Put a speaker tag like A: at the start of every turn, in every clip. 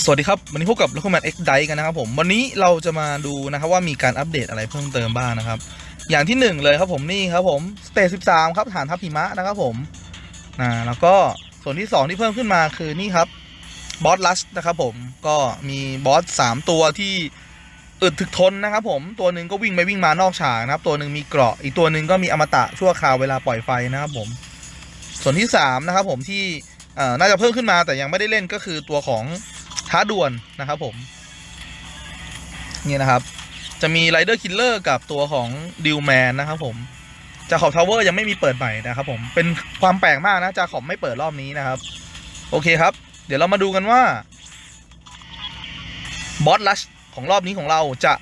A: สวัสดีครับ วันนี้พบกับ l o c o m a n X d i กันนะครับผม วันนี้เราจะมาดูนะครับว่ามีการอัปเดตอะไรเพิ่มเติมบ้างนะครับ อย่างที่หนึ่งเลยครับผมนี่ครับผมสเตจสิบสามครับฐานทัพหิมะนะครับผมนะแล้วก็ส่วนที่สองที่เพิ่มขึ้นมาคือนี่ครับบอสลัชนะครับผมก็มีบอสสามตัวที่อึดถึกทนนะครับผมตัวหนึ่งก็วิ่งไปวิ่งมานอกฉากนะครับ ตัวหนึ่งมีเกราะอีกตัวหนึ่งก็มีอมตะชั่วคราวเวลาปล่อยไฟนะครับผม ส่วนที่สามนะครับผมที่น่าจะเพิ่มขึ้นมาแต่ยังไม่ได้เล่นก็คือตัวของ ท้าด่วลนะครับผม นี่นะครับ จะมีไรเดอร์คิลเลอร์กับตัวของดิวแมนนะครับผมจาขอบทาวเวอร์ยังไม่มีเปิดใหม่นะครับผมเป็นความแปลกมากนะจาขอบไม่เปิดรอบนี้นะครับ โอเคครับ เดี๋ยวเรามาดูกันว่าบอสลัชของรอบนี้ของเราจะ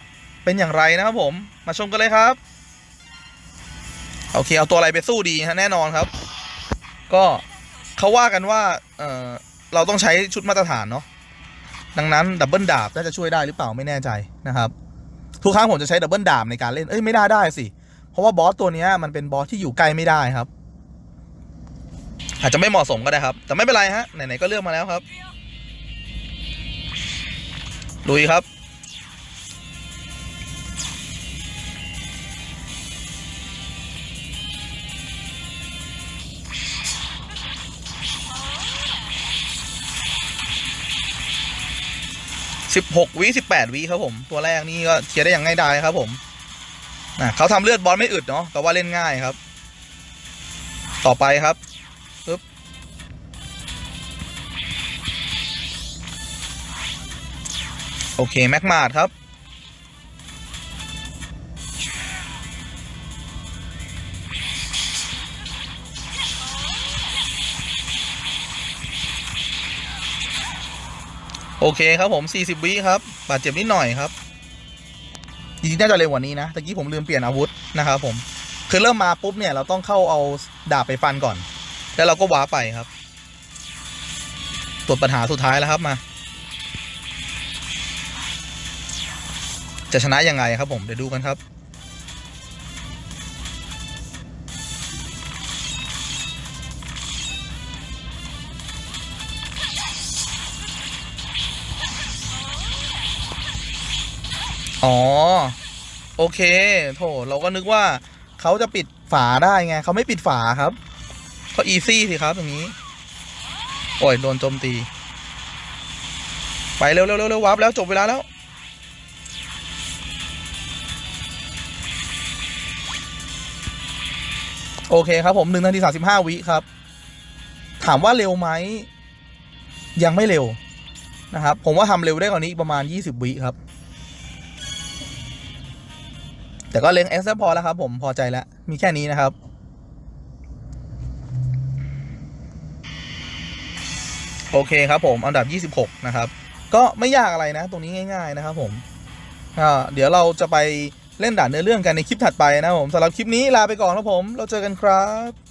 A: เป็นอย่างไรนะครับผมมาชมกันเลยครับ โอเค เอาตัวอะไรไปสู้ดีฮะแน่นอนครับ ก็เขาว่ากันว่าเออเราต้องใช้ชุดมาตรฐานเนาะ ดังนั้นดับเบิลดาบน่าจะช่วยได้หรือเปล่าไม่แน่ใจนะครับ ทุกครั้งผมจะใช้ดับเบิลดาบในการเล่นเอ้ยไม่ได้ได้สิ เพราะว่าบอสตัวนี้มันเป็นบอสที่อยู่ใกล้ไม่ได้ครับ อาจจะไม่เหมาะสมก็ได้ครับ แต่ไม่เป็นไรฮะไหนๆก็เลือกมาแล้วครับลุยครับ สิบหกวิสิบแปดวิครับผม ตัวแรกนี่ก็เคลียร์ได้อย่างง่ายดายครับ ผมนะเขาทำเลือดบอลไม่อึดเนาะแต่ว่าเล่นง่ายครับ ต่อไปครับปึ๊บโอเคแม็กมาดครับ โอเคครับผม 40 วิครับ บาดเจ็บนิดหน่อยครับ จริงๆ น่าจะเร็วกว่านี้นะ ตะกี้ผมลืมเปลี่ยนอาวุธนะครับผม คือเริ่มมาปุ๊บเนี่ยเราต้องเข้าเอาดาบไปฟันก่อน แล้วเราก็ว้าไปครับ ตรวจปัญหาสุดท้ายแล้วครับมา จะชนะยังไงครับผม เดี๋ยวดูกันครับ อ๋อ โอเคโถเราก็นึกว่าเขาจะปิดฝาได้ไงเขาไม่ปิดฝาครับเขาอีซี่สิครับอย่างนี้ โอ้ยโดนโจมตี ไปเร็วเร็วเร็วเร็ววับแล้วจบเวลาแล้ว โอเคครับผมหนึ่งนาทีสามสิบห้าวิครับ ถามว่าเร็วไหม ยังไม่เร็วนะครับ ผมว่าทำเร็วได้กว่านี้ประมาณยี่สิบวิครับ แต่ก็เลี้ยงเอ็กซ์พอแล้วครับผมพอใจแล้ว มีแค่นี้นะครับ โอเคครับผมอันดับ 26 นะครับ ก็ไม่ยากอะไรนะ ตรงนี้ง่าย ๆ นะครับผมเดี๋ยวเราจะไปเล่นด่านเนื้อเรื่องกันในคลิปถัดไปนะครับผมสำหรับคลิปนี้ลาไปก่อนครับผม เราเจอกันครับ